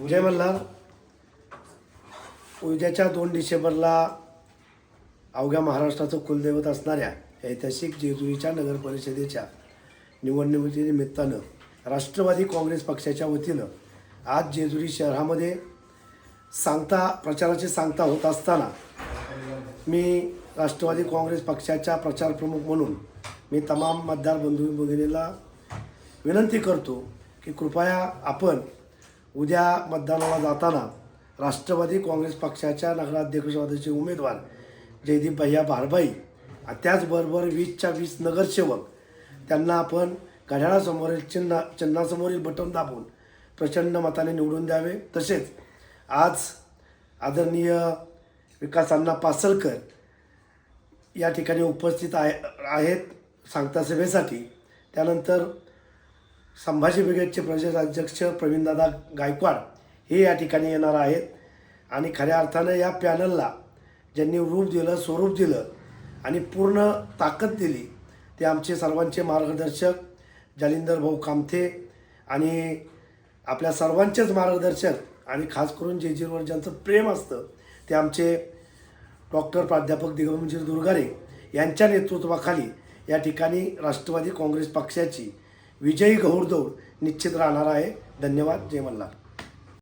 जय मल्हार उद्याच्या दोन डिसेंबरला अवघ्या महाराष्ट्राचं कुलदैवत असणाऱ्या ऐतिहासिक जेजुरीच्या नगर परिषदेच्या निवडणुकीनिमित्तानं राष्ट्रवादी काँग्रेस पक्षाच्या वतीनं आज जेजुरी शहरामध्ये सांगता प्रचाराची सांगता होत असताना मी राष्ट्रवादी काँग्रेस पक्षाच्या प्रचार प्रमुख म्हणून मी तमाम मतदार बंधू भगिनीला विनंती करतो की कृपया आपण उद्या मतदानाला जाताना राष्ट्रवादी काँग्रेस पक्षाच्या नगराध्यक्षपदाचे उमेदवार जयदीप भैया भारभाई त्याचबरोबर वीसच्या वीस नगरसेवक त्यांना आपण घड्याळासमोरील चिन्ह चिन्हासमोरील बटन दाबून प्रचंड मताने निवडून द्यावे. तसेच आज आदरणीय विकास अण्णा पासलकर या ठिकाणी उपस्थित आहे आहेत. सांगता सभेसाठी त्यानंतर संभाजी ब्रिगेडचे प्रदेशाध्यक्ष प्रवीणदादा गायकवाड हे या ठिकाणी येणार आहेत. आणि खऱ्या अर्थानं या पॅनलला ज्यांनी रूप दिलं स्वरूप दिलं आणि पूर्ण ताकद दिली ते आमचे सर्वांचे मार्गदर्शक जालिंदर भाऊ कामथे आणि आपल्या सर्वांचेच मार्गदर्शक आणि खास करून जेजीवर ज्यांचं प्रेम असतं ते आमचे डॉक्टर प्राध्यापक दिगंबरजी दुर्गारे यांच्या नेतृत्वाखाली या ठिकाणी राष्ट्रवादी काँग्रेस पक्षाची विजयी घौडदौड निश्चित राहणार आहे. धन्यवाद जय मल्हार.